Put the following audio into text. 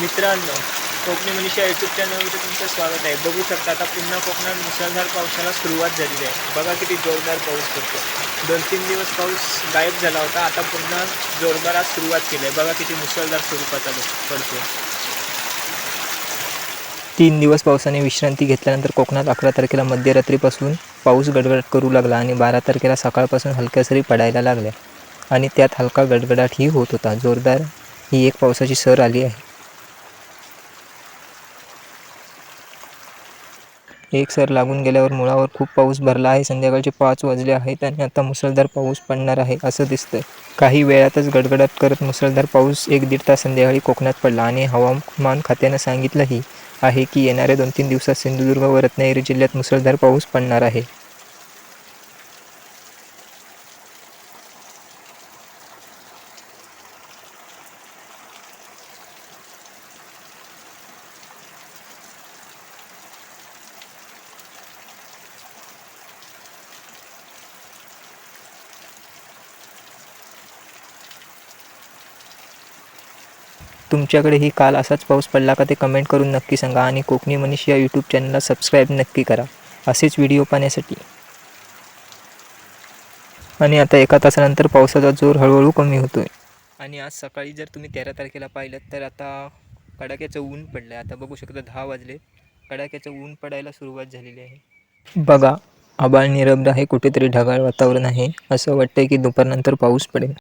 मित्रांनो कोकणी मनीषा यूट्यूब चॅनलमध्ये तुमचं स्वागत आहे. बघू शकता आता पुन्हा कोकणात मुसळधार पावसाला सुरुवात झालेली आहे. बघा किती जोरदार पाऊस पडतो. दोन तीन दिवस पाऊस गायब झाला होता. आता पुन्हा जोरदारात सुरुवात केली आहे. बघा किती मुसळधार स्वरूपाचा पडतो. तीन दिवस पावसाने विश्रांती घेतल्यानंतर कोकणात अकरा तारखेला मध्यरात्रीपासून पाऊस गडगडाट करू लागला आणि बारा तारखेला सकाळपासून हलक्या सरी पडायला लागल्या. आणि त्यात हलका गडगडाटही होत होता. जोरदार ही एक पावसाची सर आली आहे. एक सर लागून गेल्यावर मुळावर खूप पाऊस भरला आहे. संध्याकाळचे पाच वाजले आहेत आणि आता मुसळधार पाऊस पडणार आहे असं दिसतंय. काही वेळातच गडगडाट करत मुसळधार पाऊस एक दीड तास संध्याकाळी कोकणात पडला आणि हवामान खात्यानं सांगितलंही आहे की येणाऱ्या दोन तीन दिवसात सिंधुदुर्ग व रत्नागिरी जिल्ह्यात मुसळधार पाऊस पडणार आहे. तुमच्याकडेही काल असाच पाऊस पडला का ते कमेंट करून नक्की सांगा आणि कोकणी मनीष या यूट्यूब चॅनलला सबस्क्राईब नक्की करा. असेच व्हिडिओ पाहण्यासाठी. आणि आता एका तासानंतर पावसाचा जोर हळूहळू कमी होतोय. आणि आज सकाळी जर तुम्ही तेरा तारखेला पाहिलं तर आता कडाक्याचं ऊन पडलं आहे आता बघू शकता दहा वाजले. कडाक्याचं ऊन पडायला सुरुवात झालेली आहे. बघा आबाळ निरभ्र आहे कुठेतरी ढगाळ वातावरण आहे. असं वाटतंय की दुपारनंतर पाऊस पडेल.